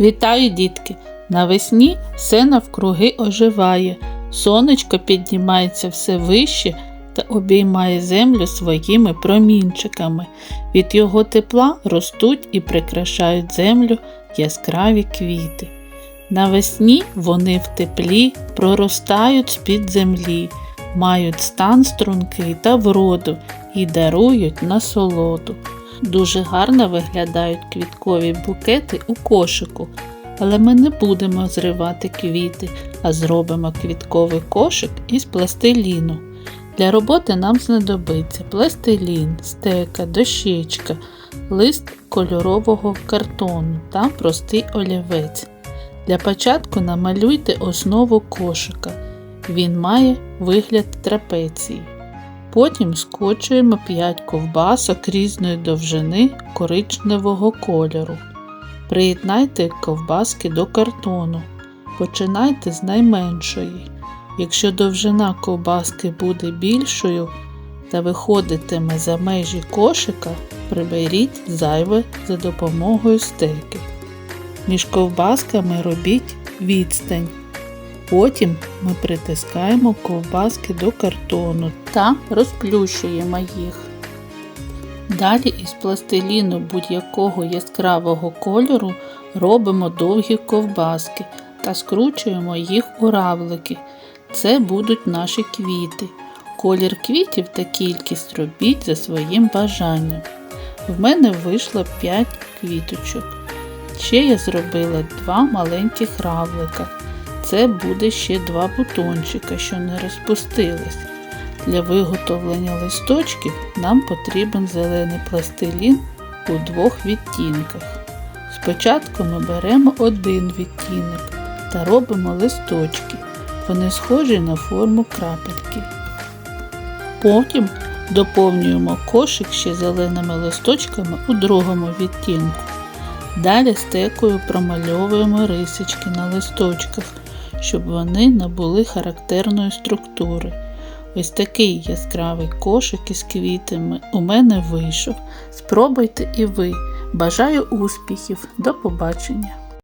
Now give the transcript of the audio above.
Вітаю, дітки! Навесні все навкруги оживає, сонечко піднімається все вище та обіймає землю своїми промінчиками. Від його тепла ростуть і прикрашають землю яскраві квіти. Навесні вони в теплі проростають з-під землі, мають стан стрункий та вроду і дарують насолоду. Дуже гарно виглядають квіткові букети у кошику, але ми не будемо зривати квіти, а зробимо квітковий кошик із пластиліну. Для роботи нам знадобиться пластилін, стека, дощечка, лист кольорового картону та простий олівець. Для початку намалюйте основу кошика. Він має вигляд трапеції. Потім скочуємо 5 ковбасок різної довжини коричневого кольору. Приєднайте ковбаски до картону. Починайте з найменшої. Якщо довжина ковбаски буде більшою та виходитиме за межі кошика, приберіть зайве за допомогою стейки. Між ковбасками робіть відстань. Потім ми притискаємо ковбаски до картону та розплющуємо їх. Далі із пластиліну будь-якого яскравого кольору робимо довгі ковбаски та скручуємо їх у равлики. Це будуть наші квіти. Колір квітів та кількість робіть за своїм бажанням. В мене вийшло 5 квіточок. Ще я зробила два маленьких равлика. Це буде ще два бутончика, що не розпустились. Для виготовлення листочків нам потрібен зелений пластилін у двох відтінках. Спочатку ми беремо один відтінок та робимо листочки. Вони схожі на форму крапельки. Потім доповнюємо кошик ще зеленими листочками у другому відтінку. Далі стекою промальовуємо рисочки на листочках, щоб вони набули характерної структури. Ось такий яскравий кошик із квітами у мене вийшов. Спробуйте і ви. Бажаю успіхів! До побачення!